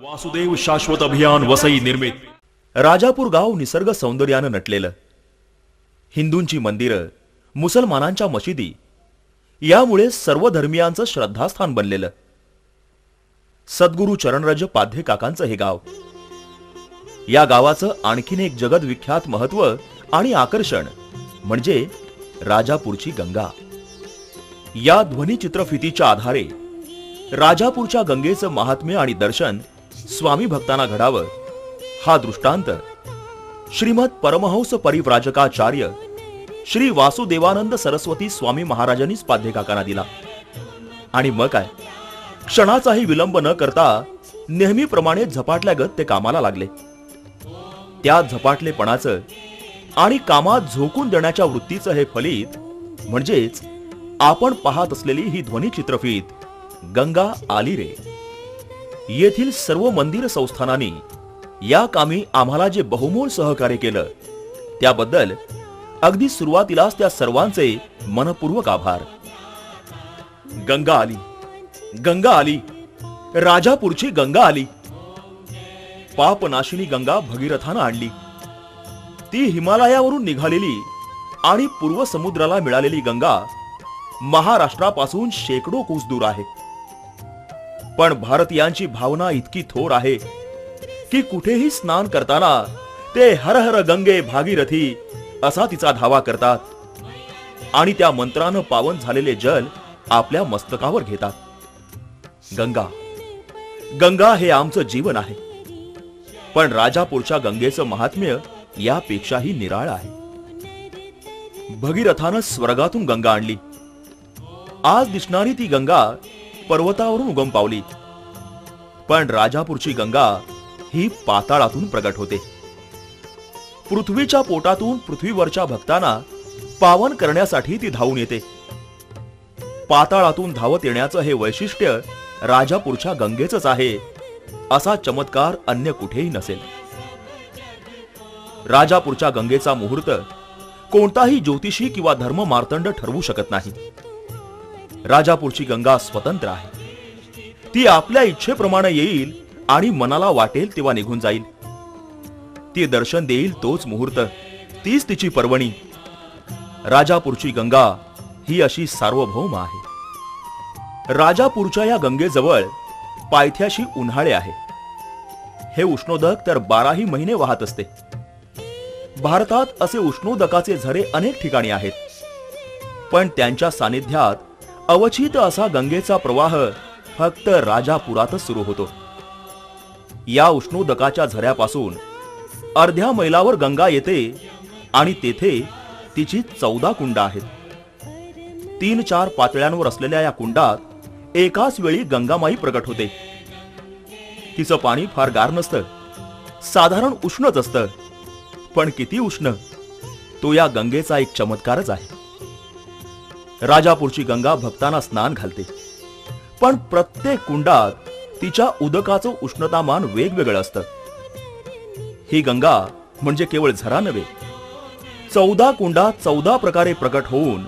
वासुदेव शाश्वत अभियान वसई निर्मित. राजापूर गाव निसर्ग सौंदर्यानं नटलेलं. हिंदूंची मंदिरं मुसलमानांच्या मशिदी यामुळे सर्व धर्मियांचं श्रद्धास्थान बनलेलं. सद्गुरू चरणरज पाध्ये काकांचं हे गाव. या गावाचं आणखीन एक जगद विख्यात महत्त्व आणि आकर्षण म्हणजे राजापूरची गंगा. या ध्वनीचित्रफितीच्या आधारे राजापूरच्या गंगेचं महात्म्य आणि दर्शन स्वामी भक्तांना घडावं हा दृष्टांत. श्रीमद परमहंस परिव्राजकाचार्य श्री वासुदेवानंद सरस्वती स्वामी महाराजांनीच पाध्यकाकांना दिला. आणि मग काय? क्षणाचाही विलंब न करता नेहमीप्रमाणे झपाटल्यागत ते कामाला लागले. त्या झपाटलेपणाचं आणि कामात झोकून देण्याच्या वृत्तीचं हे फलित म्हणजेच आपण पाहत असलेली ही ध्वनी चित्रफीत गंगा आली रे. येथील सर्व मंदिर संस्थानांनी या कामी आम्हाला जे बहुमोल सहकार्य केलं त्याबद्दल अगदी सुरुवातीलाच त्या सर्वांचे मनपूर्वक आभार. गंगा आली गंगा आली राजापूरची गंगा आली. पापनाशिनी गंगा भगीरथानं आणली. ती हिमालयावरून निघालेली आणि पूर्व समुद्राला मिळालेली गंगा महाराष्ट्रापासून शेकडो कोस दूर आहे. पण भारतीयांची भावना इतकी थोर आहे की कुठेही स्नान करताना ते हर हर गंगे भागीरथी असा तिचा धावा करतात. आणि त्या मंत्रानं पावन झालेले जल आपल्या मस्तकावर घेतात. गंगा. गंगा हे आमचं जीवन आहे. पण राजापूरच्या गंगेचं महात्म्य यापेक्षाही निराळ आहे. भगीरथानं स्वर्गातून गंगा आणली. आज दिसणारी ती गंगा पर्वतावरून उगम पावली. पण राजापूरची गंगा ही पाताळातून प्रगट होते. पृथ्वीच्या पोटातून पृथ्वीवरच्या भक्तांना पावन करण्यासाठी ती धावून येते. पाताळातून धावत येण्याचं हे वैशिष्ट्य राजापूरच्या गंगेचंच आहे असा चमत्कार अन्य कुठेही नसेल. राजापूरच्या गंगेचा मुहूर्त कोणताही ज्योतिषी किंवा धर्म मार्तंड ठरवू शकत नाही. राजापूरची गंगा स्वतंत्र आहे. ती आपल्या इच्छेप्रमाणे येईल आणि मनाला वाटेल तेव्हा निघून जाईल. ती दर्शन देईल तोच मुहूर्त तीच तिची पर्वणी. राजापूरची गंगा ही अशी सार्वभौम आहे. राजापूरच्या या गंगेजवळ पायथ्याशी उन्हाळे आहे. हे उष्णोदक तर बाराही महिने वाहत असते. भारतात असे उष्णोदकाचे झरे अनेक ठिकाणी आहेत. पण त्यांच्या सानिध्यात अवचित असा गंगेचा प्रवाह फक्त राजापुरातच सुरू होतो. या उष्णोदकाच्या झऱ्यापासून अर्ध्या मैलावर गंगा येते आणि तेथे तिची चौदा कुंड आहेत. तीन चार पातळ्यांवर असलेल्या या कुंडात एकाच वेळी गंगामाई प्रकट होते. तिचं पाणी फार गार नसतं. साधारण उष्णच असतं. पण किती उष्ण तो या गंगेचा एक चमत्कारच आहे. राजापूरची गंगा भक्तांना स्नान घालते. पण प्रत्येक कुंडात तिच्या उदकाचं उष्णतामान वेगवेगळं असतं. ही गंगा म्हणजे केवळ झरा नव्हे चौदा कुंडा चौदा प्रकारे प्रकट होऊन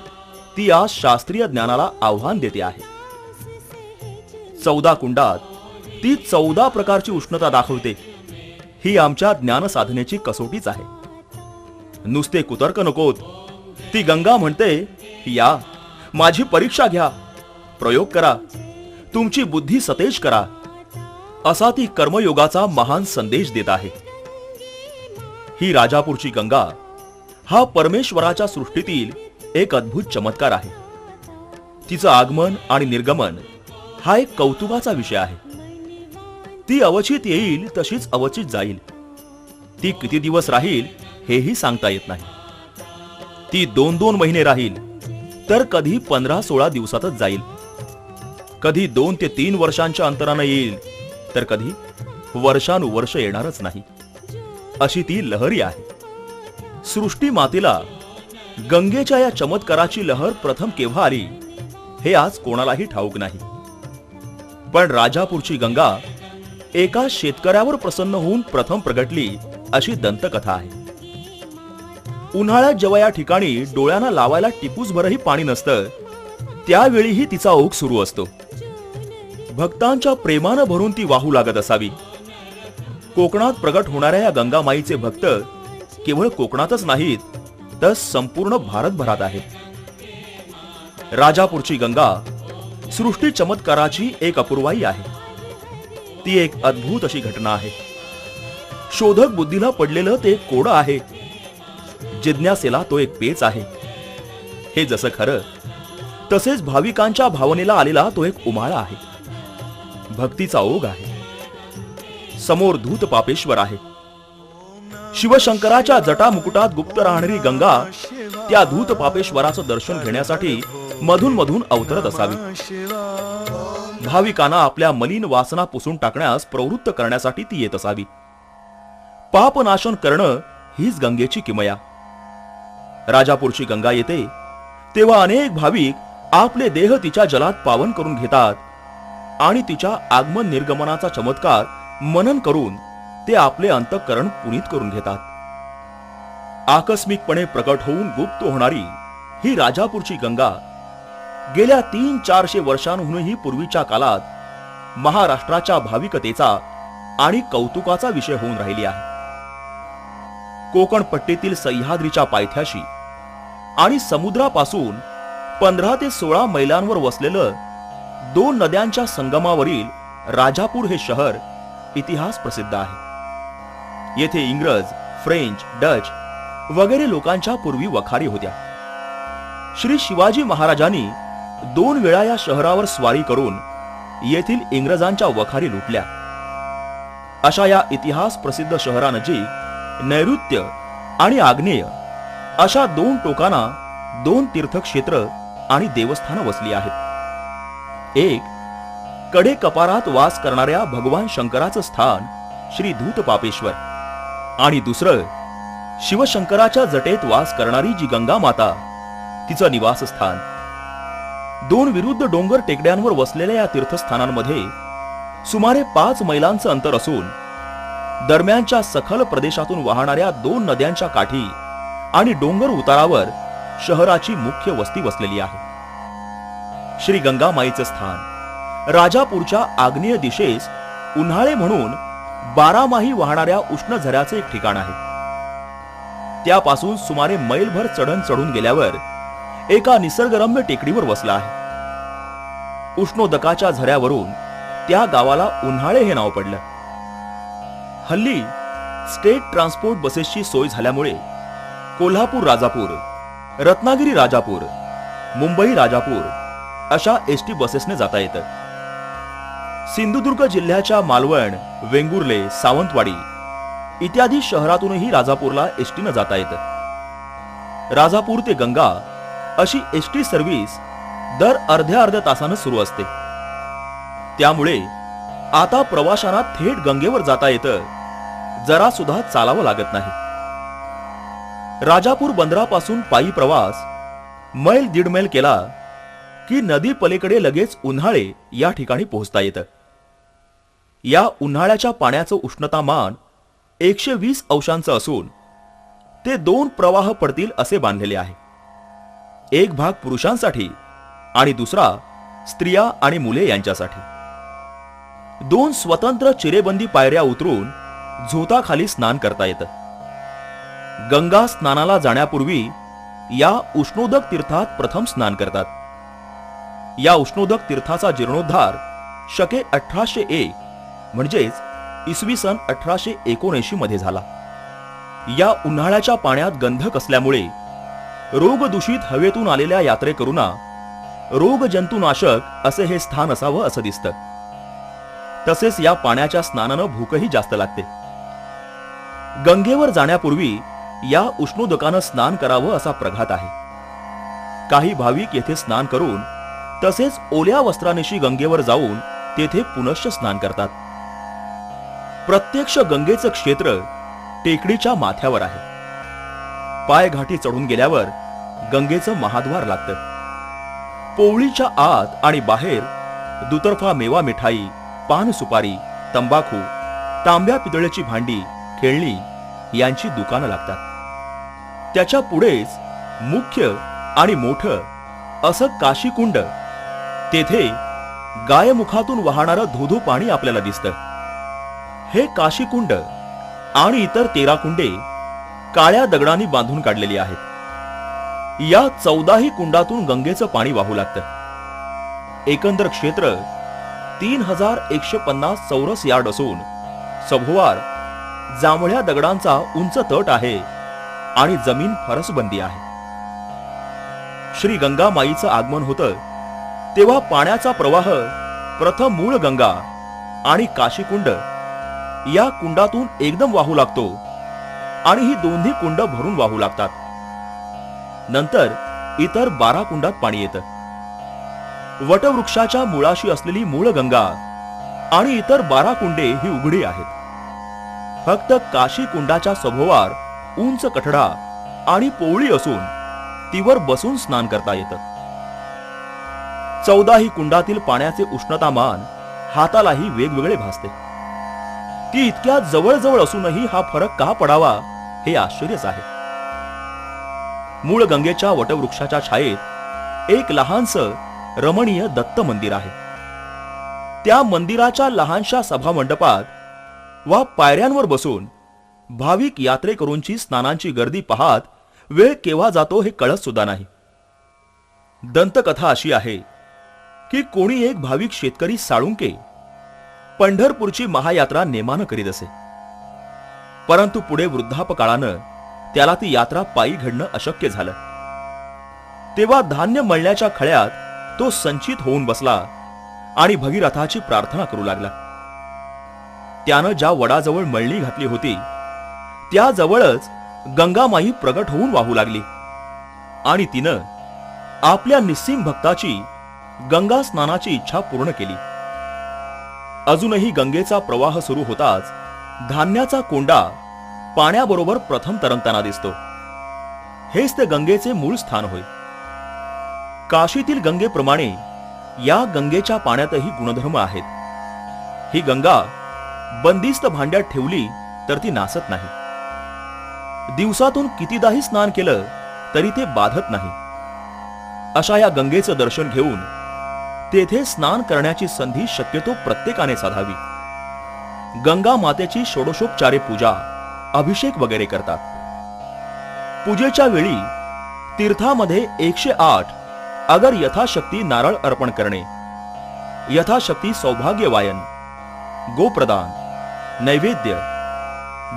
ती आज शास्त्रीय ज्ञानाला आव्हान देते आहे. चौदा कुंडात ती चौदा प्रकारची उष्णता दाखवते. ही आमच्या ज्ञान साधनेची कसोटीच आहे. नुसते कुतर्क नकोत. ती गंगा म्हणते या माझी परीक्षा घ्या. प्रयोग करा. तुमची बुद्धी सतेज करा. असा ती कर्मयोगाचा महान संदेश देत आहे. ही राजापूरची गंगा हा परमेश्वराच्या सृष्टीतील एक अद्भुत चमत्कार आहे. तिचं आगमन आणि निर्गमन हा एक कौतुकाचा विषय आहे. ती अवचित येईल तशीच अवचित जाईल. ती किती दिवस राहील हेही सांगता येत नाही. ती दोन दोन महिने राहील तर कधी पंधरा सोळा दिवसातच जाईल. कधी दोन ते तीन वर्षांच्या अंतरानं येईल तर कधी वर्षानुवर्ष येणारच नाही. अशी ती लहरी आहे. सृष्टी मातेला गंगेच्या या चमत्काराची लहर प्रथम केव्हा आली हे आज कोणालाही ठाऊक नाही. पण राजापूरची गंगा एका शेतकऱ्यावर प्रसन्न होऊन प्रथम प्रगटली अशी दंतकथा आहे. उन्हाळ्यात जेव्हा या ठिकाणी डोळ्यांना लावायला टिपूस भरही पाणी नसतं त्यावेळीही तिचा ओघ सुरू असतो. भक्तांच्या प्रेमानं भरून ती वाहू लागत असावी. कोकणात प्रगट होणाऱ्या या गंगामाईचे भक्त केवळ कोकणातच नाहीत तर संपूर्ण भारतभरात आहेत. राजापूरची गंगा सृष्टी चमत्काराची एक अपूर्वाई आहे. ती एक अद्भुत अशी घटना आहे. शोधक बुद्धीला पडलेलं ते कोडं आहे. जिज्ञासेला तो एक पेच आहे. हे जसं खरं तसेच भाविकांच्या भावनेला आलेला तो एक उमाळा आहे. भक्तीचा ओघ आहे. समोर धूत पापेश्वर आहे. शिवशंकराच्या जटा मुकुटात गुप्त राहणारी गंगा त्या धूत पापेश्वराचं दर्शन घेण्यासाठी मधून मधून अवतरत असावी. भाविकांना आपल्या मलिन वासना पुसून टाकण्यास प्रवृत्त करण्यासाठी ती येत असावी. पापनाशन करणं हीच गंगेची किमया. राजापूरची गंगा येते तेव्हा अनेक भाविक आपले देह तिच्या जलात पावन करून घेतात आणि तिच्या आगमन निर्गमनाचा चमत्कार मनन करून ते आपले अंतःकरण पुनीत करून घेतात. आकस्मिकपणे प्रकट होऊन गुप्त होणारी ही राजापूरची गंगा गेल्या तीन चारशे वर्षांहूनही पूर्वीच्या काळात महाराष्ट्राच्या भाविकतेचा आणि कौतुकाचा विषय होऊन राहिली आहे. कोकण पट्टीतील सह्याद्रीच्या पायथ्याशी आणि समुद्रापासून पंधरा ते सोळा मैलांवर वसलेलं दोन नद्यांच्या संगमावरील राजापूर हे शहर इतिहास प्रसिद्ध आहे. येथे इंग्रज फ्रेंच डच वगैरे लोकांच्या पूर्वी वखारी होत्या. श्री शिवाजी महाराजांनी दोन वेळा या शहरावर स्वारी करून येथील इंग्रजांच्या वखारी लुटल्या. अशा या इतिहास प्रसिद्ध शहरानजीक नैऋत्य आणि आग्नेय अशा दोन टोकांना दोन तीर्थक्षेत्र आणि देवस्थानं वसली आहेत. एक कडे कपारात वास करणाऱ्या भगवान शंकराचं स्थान श्री धूत पापेश्वर आणि दुसरं शिवशंकराच्या जटेत वास करणारी जी गंगा माता तिचं निवासस्थान. दोन विरुद्ध डोंगर टेकड्यांवर वसलेल्या या तीर्थस्थानांमध्ये सुमारे पाच मैलांचं अंतर असून दरम्यानच्या सखल प्रदेशातून वाहणाऱ्या दोन नद्यांच्या काठी आणि डोंगर उतारावर शहराची मुख्य वस्ती वसलेली आहे. श्री गंगामाईचं स्थान. राजापूरच्या आग्नेय दिशेस उन्हाळे म्हणून बारामाही वाहणाऱ्या उष्ण झऱ्याचे एक ठिकाण आहे. त्यापासून सुमारे मैलभर चढण चढून गेल्यावर एका निसर्गरम्य टेकडीवर वसला आहे. उष्णोदकाच्या झऱ्यावरून त्या गावाला उन्हाळे हे नाव पडलं. हल्ली स्टेट ट्रान्सपोर्ट बसेसची सोय झाल्यामुळे कोल्हापूर राजापूर रत्नागिरी राजापूर मुंबई राजापूर अशा एस टी बसेसने जाता येतं. सिंधुदुर्ग जिल्ह्याच्या मालवण वेंगुर्ले सावंतवाडी इत्यादी शहरातूनही राजापूरला एस टीनं जाता येतं. राजापूर ते गंगा अशी एस टी सर्व्हिस दर अर्ध्या अर्ध्या तासानं सुरू असते. त्यामुळे आता प्रवाशांना थेट गंगेवर जाता येतं जरा सुद्धा चालावं लागत नाही. राजापूर बंदरापासून पायी प्रवास. मैल दीड मैल केला की नदी पलीकडे लगेच उन्हाळे या ठिकाणी पोहोचता येतं. या उन्हाळ्याच्या पाण्याचं उष्णतामान एकशे वीस अंशांचं असून ते दोन प्रवाह पडतील असे बांधलेले आहे. एक भाग पुरुषांसाठी आणि दुसरा स्त्रिया आणि मुले यांच्यासाठी. दोन स्वतंत्र चिरेबंदी पायऱ्या उतरून झोताखाली स्नान करता येतं. गंगा स्नानाला जाण्यापूर्वी या उष्णोदक तीर्थात प्रथम स्नान करतात. या उष्णोदक तीर्थाचा जीर्णोद्धार शके अठराशे एक म्हणजेच इसवी सन अठराशे एकोणऐंशी मध्ये झाला. या उन्हाळ्याच्या पाण्यात गंधक असल्यामुळे रोगदूषित हवेतून आलेल्या यात्रेकरूंना रोगजंतुनाशक असे हे स्थान असावं असं दिसतं. तसेच या पाण्याच्या स्नानानं भूकही जास्त लागते. गंगेवर जाण्यापूर्वी या उष्णोदकानं स्नान करावं असा प्रघात आहे. काही भाविक येथे स्नान करून तसेच ओल्या वस्त्रानिशी गंगेवर जाऊन तेथे पुनश्च स्नान करतात. प्रत्यक्ष गंगेचं क्षेत्र टेकडीच्या माथ्यावर आहे. पायघाटी चढून गेल्यावर गंगेचं महाद्वार लागतं. पोवळीच्या आत आणि बाहेर दुतर्फा मेवा मिठाई पान सुपारी तंबाखू तांब्या पितळेची भांडी खेळणी यांची दुकानं लागतात. त्याच्या पुढेच मुख्य आणि मोठं असं काशीकुंड. तेथे गायमुखातून वाहणारं धोधो पाणी आपल्याला दिसतं. हे काशीकुंड आणि इतर तेरा कुंडे काळ्या दगडांनी बांधून काढलेली आहेत. या चौदाही कुंडातून गंगेचं पाणी वाहू लागतं. एकंदर क्षेत्र तीन हजार एकशे पन्नास चौरस यार्ड असून सभोवार जांभळ्या दगडांचा उंच तट आहे. आणि जमीन फरसबंदी आहे. श्री गंगा माईचं आगमन होतं तेव्हा पाण्याचा प्रवाह प्रथम मूळ गंगा आणि काशीकुंड या कुंडातून एकदम वाहू लागतो आणि ही दोन्ही कुंड भरून वाहू लागतात. नंतर इतर बारा कुंडात पाणी येतं. वटवृक्षाच्या मुळाशी असलेली मूळ गंगा आणि इतर बारा कुंडे ही उघडी आहेत. फक्त काशी कुंडाच्या सभोवार उंच कठडा आणि पोवळी असून तीवर बसून स्नान करता येतं. चौदाही कुंडातील पाण्याचे उष्णतामान हातालाही वेगवेगळे भासते. ती इतक्या जवळजवळ असूनही हा फरक का पडावा हे आश्चर्यच आहे. मूळ गंगेच्या वटवृक्षाच्या छायेत एक लहानस रमणीय दत्त मंदिर आहे. त्या मंदिराच्या लहानशा सभा मंडपात वा पायऱ्यांवर बसून भाविक यात्रेकरूंची स्नानांची गर्दी पाहत वेळ केव्हा जातो हे कळत सुद्धा नाही. दंतकथा अशी आहे की कोणी एक भाविक शेतकरी साळुंके पंढरपूरची महायात्रा नेमानं करीत असे. परंतु पुढे वृद्धापकाळानं त्याला ती यात्रा पायी घडणं अशक्य झालं. तेव्हा धान्य मळण्याच्या खळ्यात तो संचित होऊन बसला आणि भगीरथाची प्रार्थना करू लागला. त्यानं ज्या वडाजवळ मळणी घातली होती त्याजवळच गंगामाई प्रगट होऊन वाहू लागली. आणि तिनं आपल्या निस्सीम भक्ताची गंगा स्नानाची इच्छा पूर्ण केली. अजूनही गंगेचा प्रवाह सुरू होताच धान्याचा कोंडा पाण्याबरोबर प्रथम तरंगताना दिसतो. हेच ते गंगेचे मूळ स्थान होय. काशीतील गंगेप्रमाणे या गंगेच्या पाण्यातही गुणधर्म आहेत. ही गंगा बंदिस्त भांड्यात ठेवली तर ती नासत नाही. दिवसातून कितीदाही स्नान केलं तरी ते बाधत नाही. अशा या गंगेचं दर्शन घेऊन तेथे स्नान करण्याची संधी शक्यतो प्रत्येकाने साधावी. गंगा मातेची षोडशोपचारे पूजा अभिषेक वगैरे करतात. पूजेच्या वेळी तीर्थामध्ये एकशे आठ अगर यथाशक्ती नारळ अर्पण करणे. यथाशक्ती सौभाग्यवायन गोप्रदान नैवेद्य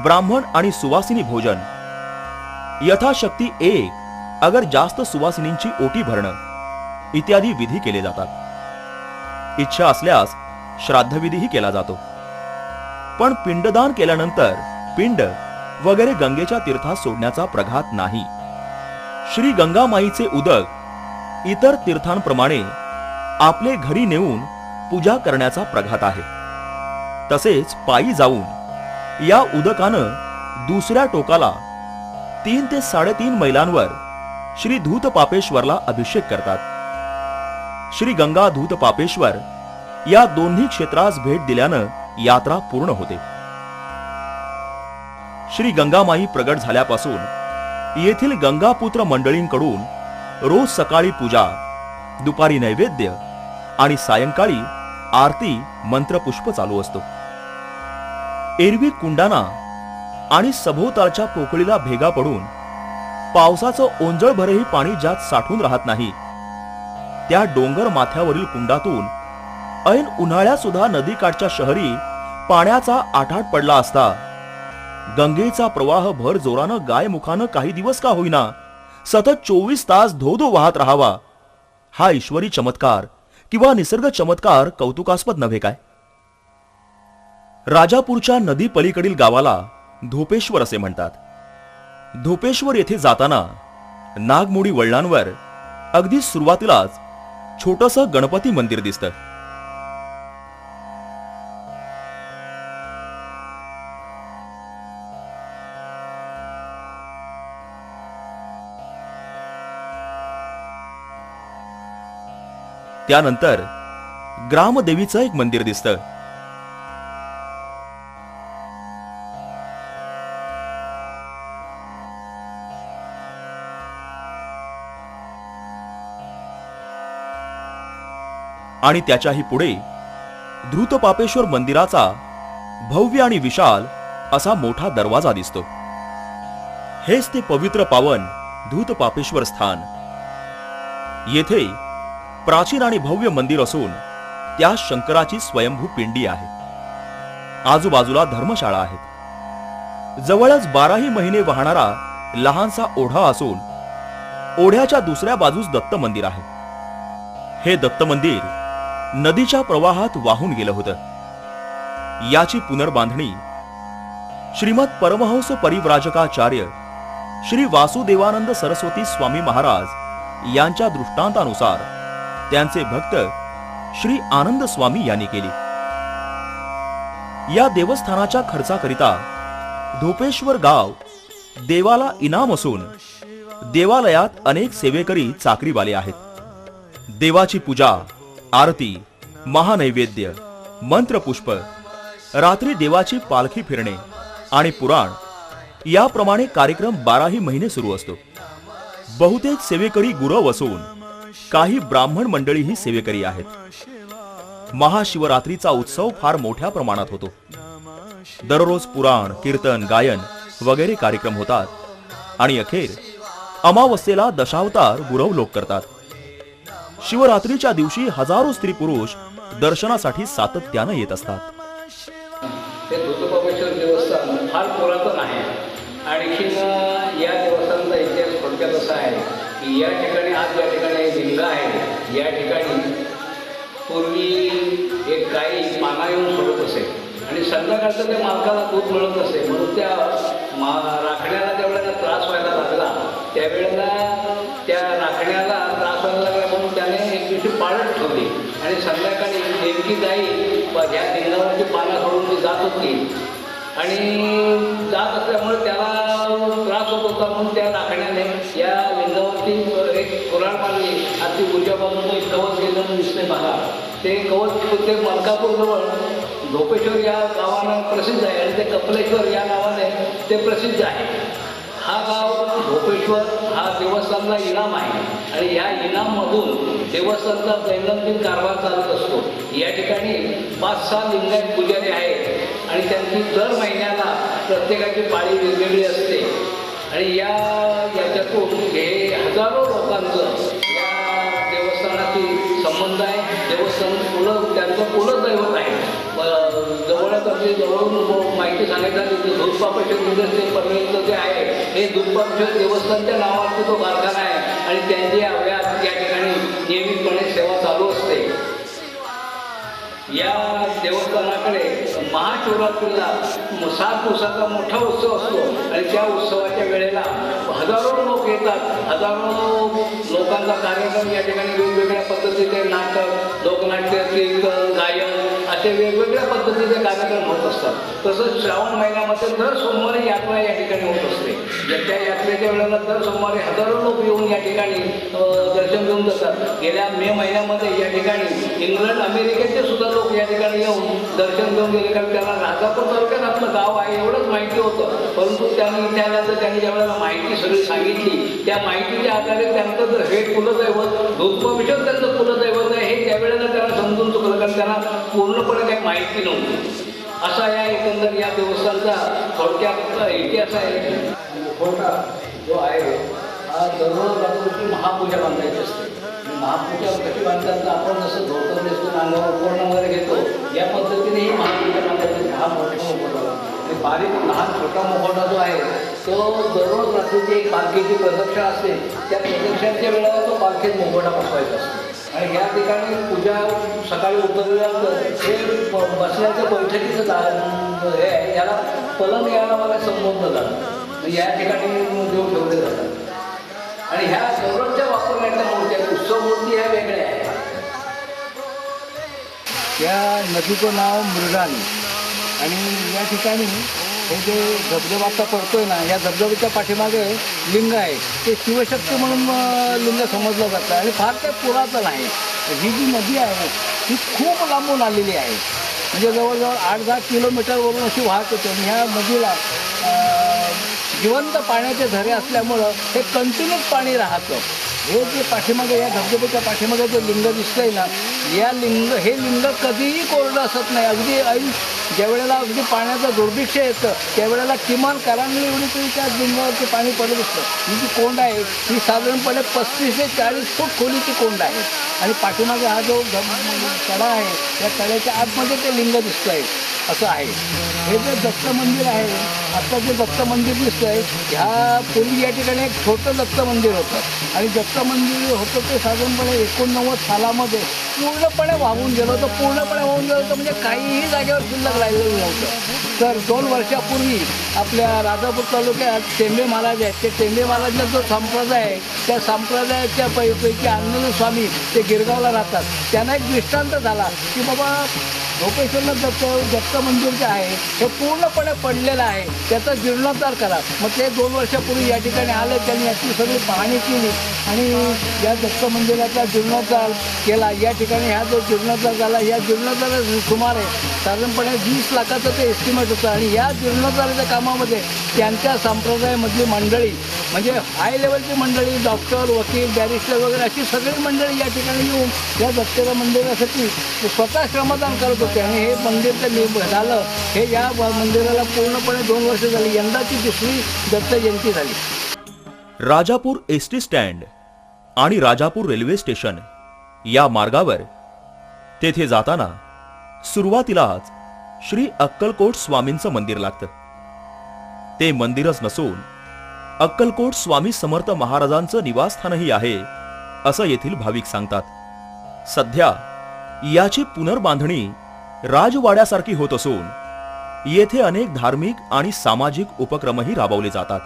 ब्राह्मण आणि सुवासिनी भोजन यथाशक्ती एक अगर जास्त सुवासिनींची ओटी भरणं इत्यादी विधी केले जातात. इच्छा असल्यास श्राद्धविधीही केला जातो. पण पिंडदान केल्यानंतर पिंड वगैरे गंगेच्या तीर्थात सोडण्याचा प्रघात नाही. श्री गंगामाईचे उदक इतर तीर्थांप्रमाणे आपले घरी नेऊन पूजा करण्याचा प्रघात आहे. तसेच पायी जाऊन या उदकानं दुसऱ्या टोकाला तीन ते साडेतीन मैलांवर श्री धूत पापेश्वरला अभिषेक करतात. श्री गंगा धूत पापेश्वर या दोन्ही क्षेत्रास भेट दिल्यानं यात्रा पूर्ण होते. श्री गंगामाई प्रगट झाल्यापासून येथील गंगापुत्र मंडळींकडून रोज सकाळी पूजा दुपारी नैवेद्य आणि सायंकाळी आरती मंत्रपुष्प चालू असतो. एरवी कुंडाना आणि सभोवतालच्या पोकळीला भेगा पडून पावसाचं ओंजळभरही पाणी ज्यात साठून राहत नाही. त्या डोंगर माथ्यावरील कुंडातून ऐन उन्हाळ्यात सुद्धा नदीकाठच्या शहरी पाण्याचा आठाट पडला असता. गंगेचा प्रवाह भर जोरानं गायमुखानं काही दिवस का होईना सतत चोवीस तास धोधो वाहत राहावा. हा ईश्वरी चमत्कार किंवा निसर्ग चमत्कार कौतुकास्पद नव्हे काय? राजापूरच्या नदी पलीकडील गावाला धोपेश्वर असे म्हणतात. धोपेश्वर येथे जाताना नागमोडी वळणांवर अगदी सुरुवातीलाच छोटस गणपती मंदिर दिसतं. त्यानंतर ग्रामदेवीचं एक मंदिर दिसतं. आणि त्याच्याही पुढे धृतपापेश्वर मंदिराचा भव्य आणि विशाल असा मोठा दरवाजा दिसतो. हेच ते पवित्र पावन धूतपापेश्वर स्थान. येथे प्राचीन आणि भव्य मंदिर असून त्या शंकराची स्वयंभू पिंडी आहे. आजूबाजूला धर्मशाळा आहेत. जवळच बाराही महिने वाहणारा लहानसा ओढा असून ओढ्याच्या दुसऱ्या बाजूस दत्त मंदिर आहे. हे दत्त मंदिर नदीच्या प्रवाहात वाहून गेलं होतं. याची पुनर्बांधणी श्रीमद परमहंस परिव्राजकाचार्य श्री वासुदेवानंद सरस्वती स्वामी महाराज यांच्या दृष्टांतानुसार त्यांचे भक्त श्री आनंद स्वामी यांनी केली. या देवस्थानाच्या खर्चाकरिता धोपेश्वर गाव देवाला इनाम असून देवालयात अनेक सेवेकरी चाकरीवाले आहेत. देवाची पूजा आरती महानैवेद्य मंत्रपुष्प रात्री देवाची पालखी फिरणे आणि पुराण याप्रमाणे कार्यक्रम बाराही महिने सुरू असतो. बहुतेक सेवेकरी गुरव असून काही ब्राह्मण मंडळीही सेवेकरी आहेत. महाशिवरात्रीचा उत्सव फार मोठ्या प्रमाणात होतो. दररोज पुराण कीर्तन गायन वगैरे कार्यक्रम होतात आणि अखेर अमावस्येला दशावतार गुरव लोक करतात. शिवरात्रीच्या दिवशी हजारो स्त्री पुरुष दर्शनासाठी सातत्यानं येत असतात. ते धुतुबाबेश्वर देवस्थान फार पुरातन आहे. आणखीन या देवस्थानाचा इतिहास थोडक्यात असा आहे की या ठिकाणी आज या ठिकाणी एक लिंग आहे. या ठिकाणी पूर्वी एक गाई माना येऊन सोडत असे. आणि संध्याकाळचं ते मालकाला दूध मिळत असे. म्हणून त्या मा राखण्याला त्यावेळेला त्रास व्हायला लागला त्यावेळेला त्या राख त्रास व्हायला लागला म्हणून त्याने एक दिवशी पाळत ठेवली आणि संध्याकाळी ती गाई ह्या लिंगावरची पानं खाऊन ती जात होती. आणि जात असल्यामुळे त्याला त्रास होत होता म्हणून त्या नाकण्याने या लिंगावरती एक कुराड मारली. आणि ती उजव्या बाजूला एक कवच गेलं दिसते मला ते कवच ते मलकापूरजवळ झोपेश्वर या गावानं प्रसिद्ध आहे आणि ते कपलेश्वर या नावाने ते प्रसिद्ध आहे. हा गाव भोपेश्वर हा देवस्थानला इनाम आहे. आणि या इनाममधून देवस्थानचा दैनंदिन कारभार चालत असतो. या ठिकाणी पाच सहा लिंगायत पुजारी आहेत. आणि त्यांची दर महिन्याला प्रत्येकाची पाळी वेगवेगळी असते. आणि या याच्यातून हे हजारो लोकांचं या देवस्थानाशी संबंध आहे. देवस्थान कुलं त्यांचं कुलदैवत आहे. जवळच अगदी जवळून माहिती सांगितलं की दूधपापेश्वर ते पर्यंत जे आहे हे दूधपापेश्वर देवस्थानच्या नावाचा तो कारखाना आहे. आणि त्यांची अव्यात या ठिकाणी नियमितपणे सेवा चालू असते. या देवस्थानाकडे महाशिवरात्रीला सात दिवसाचा मोठा उत्सव असतो. आणि त्या उत्सवाच्या वेळेला हजारो लोक येतात. हजारो लोकांचा कार्यक्रम या ठिकाणी वेगवेगळ्या पद्धतीचे नाटक लोकनाट्य कीर्तन गायन असे वेगवेगळे वेगवेगळ्या पद्धतीचे कार्यक्रम होत असतात. तसंच श्रावण महिन्यामध्ये दर सोमवारी यात्रा या ठिकाणी होत असते. त्या यात्रेच्या वेळेला दर सोमवारी हजारो लोक येऊन या ठिकाणी दर्शन घेऊन जातात. गेल्या मे महिन्यामध्ये या ठिकाणी इंग्लंड अमेरिकेचे सुद्धा लोक या ठिकाणी येऊन दर्शन घेऊन गेले. कारण त्यांना राजापूर तालुक्यात आपलं गाव आहे एवढंच माहिती होतं. परंतु त्यांनी इथे त्यांनी त्यांनी ज्यावेळेला माहिती सगळी सांगितली त्या माहितीच्या आधारे त्यांचं जर हे कुलदैवत धोत्पविषद त्यांचं कुलदैवत आहे हे त्यावेळेला त्यांना समजून चुकलं. कारण त्यांना पूर्णपणे काही माहिती नव्हती असा या एकंदर या देवस्थानचा थोडक्यात इतिहास आहे. मुखवटा जो आहे हा दररोज रात्री महापूजा बांधायची असते. महापूजा कशी बांधतात आपण जसं धोतर नेसतो अंगावर पूर्ण वगैरे घेतो या पद्धतीने ही महापूजा बांधायची. हा मोठा म्हणजे बारीक लहान छोटा मुखवटा जो आहे तो दररोज रात्रीची एक पालखीची प्रदक्षिणा असते. त्या प्रदक्षिणाच्या वेळेला तो पालखीत मुखवटा बसवायचा असतो. आणि या ठिकाणी पूजा सकाळी उतरल्यानंतर हे बसण्याचं बैठकीचं जा- हे याला पलंग याला मला संबोधलं जातं. या ठिकाणी देव ठेवले जातात. आणि ह्या सर्वच्या वापरण्याच्या मूर्ती आहेत उत्सव मूर्ती ह्या वेगळ्या आहेत. त्या नदीचं नाव मृगानी आणि या ठिकाणी हे जे धबधबा आता पडतोय ना या धबधब्याच्या पाठीमागे लिंग आहे. ते शिवशक्ती म्हणून लिंग समजलं जातं आणि फार ते पुरातन आहे. ही जी नदी आहे ही खूप लांबून आलेली आहे. म्हणजे जवळजवळ आठ दहा किलोमीटरवरून अशी वाहत होते आणि ह्या नदीला जिवंत पाण्याचे झरे असल्यामुळं हे कंटिन्यूस पाणी राहतं. हे जे पाठीमागे या धबधब्याच्या पाठीमागे जे लिंग दिसतंय ना या लिंग हे लिंग कधीही कोरडं असत नाही. अगदी ऐन ज्यावेळेला म्हणजे अगदी पाण्याचं दुर्भिक्ष येतं त्यावेळेला किमान करांनी एवढी तरी त्या लिंगावरती पाणी पडत असतं. ही जी कोंड आहे ही साधारणपणे पस्तीस ते चाळीस फूट खोलीची कोंड आहे. आणि पाठीमागे हा जो तळा आहे त्या तळ्याच्या आतमध्ये ते लिंग दिसतं आहे असं आहे. हे जे दत्त मंदिर आहे आता जे दत्त मंदिर दिसतं आहे ह्या पूर्वी या ठिकाणी एक छोटं दत्त मंदिर होतं. आणि दत्त मंदिर होतं ते साधारणपणे एकोणनव्वद सालामध्ये पूर्णपणे वाहून गेलं होतं. पूर्णपणे वाहून गेलं होतं म्हणजे काहीही जागेवर शिल्लक राहिलेलं नव्हतं. तर दोन वर्षापूर्वी आपल्या राजापूर तालुक्यात टेंबे महाराज आहेत. ते टेंबे महाराजचा जो संप्रदाय आहे त्या संप्रदायाच्या पै पैकी आनंद स्वामी ते गिरगावला राहतात. त्यांना एक दृष्टांत झाला की बाबा लोकेश्वरला दत्त दत्त मंदिर जे आहे हे पूर्णपणे पडलेलं आहे. त्याचा जीर्णोद्धार करा. मग ते दोन वर्षापूर्वी या ठिकाणी आले त्यांनी याची सगळी पाहणी केली आणि या दत्त मंदिराचा जीर्णोद्धार केला. या ठिकाणी हा जो जीर्णोद्धार झाला या जीर्णोद्धार सुमारे साधारणपणे वीस लाखाचं ते एस्टिमेट होतं आणि या जीर्णोद्धाराच्या कामामध्ये त्यांच्या संप्रदायामधली मंडळी म्हणजे हाय लेवलची मंडळी डॉक्टर वकील बॅरिस्टर वगैरे अशी सगळी मंडळी या ठिकाणी येऊन या दत्तेच्या मंदिरासाठी स्वतः श्रमदान करत त्याने हे मंदिर ते झालं. हे या मंदिराला पूर्णपणे दोन वर्ष झाली. यंदाची दुसरी दत्त जयंती झाली. राजापूर एस टी स्टँड आणि राजापूर रेल्वे स्टेशन या मार्गावर तेथे जाताना सुरुवातीलाच श्री अक्कलकोट स्वामींचं मंदिर लागतं. ते मंदिरच नसून अक्कलकोट स्वामी समर्थ महाराजांचं निवासस्थानही आहे असं येथील भाविक सांगतात. सध्या याची पुनर्बांधणी राजवाड्यासारखी होत असून येथे अनेक धार्मिक आणि सामाजिक उपक्रमही राबवले जातात.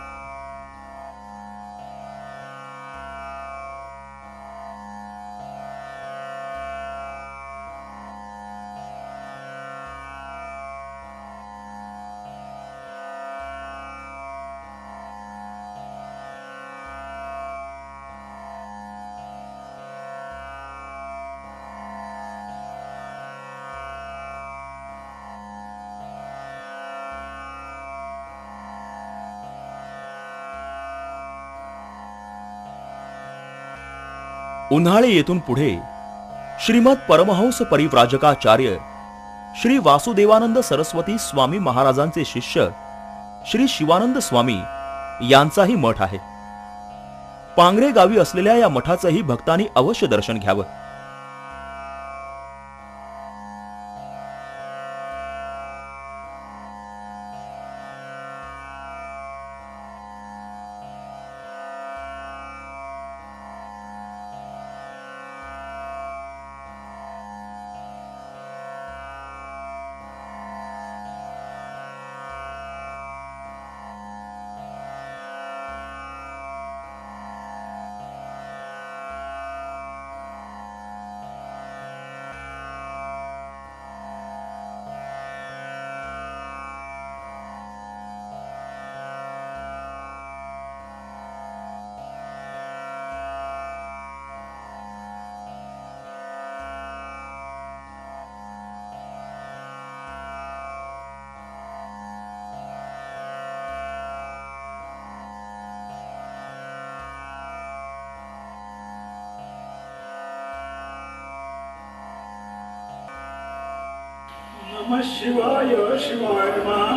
उन्हाळे येथून पुढे श्रीमद परमहंस परिव्राजकाचार्य श्री वासुदेवानंद सरस्वती स्वामी महाराजांचे शिष्य श्री शिवानंद स्वामी यांचाही मठ आहे. पांगरे गावी असलेल्या या मठाचंही भक्तांनी अवश्य दर्शन घ्यावं. नमः शिवाय शिवाय नमः।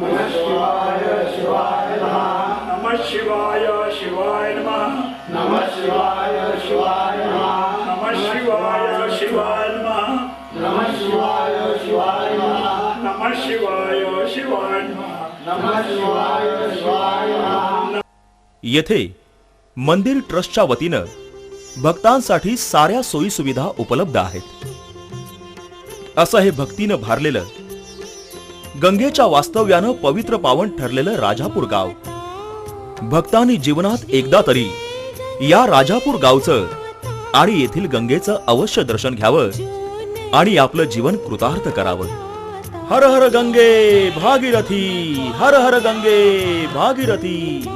नमः शिवाय शिवाय नमः। नमः शिवाय शिवाय नमः। नमः शिवाय शिवाय नमः। नमः शिवाय शिवाय नमः। शिवाय शिवाय नमः। शिवाय शिवाय नमः। शिवाय शिवाय येथे मंदिर ट्रस्टच्या वतीनं भक्तांसाठी साऱ्या सोयी सुविधा उपलब्ध आहेत. असं हे भक्तीनं भारलेलं गंगेच्या वास्तव्यानं पवित्र पावन ठरलेलं राजापूर गाव. भक्तांनी जीवनात एकदा तरी या राजापूर गावचं आणि येथील गंगेचं अवश्य दर्शन घ्यावं आणि आपलं जीवन कृतार्थ करावं. हर हर गंगे भागीरथी हर हर गंगे भागीरथी.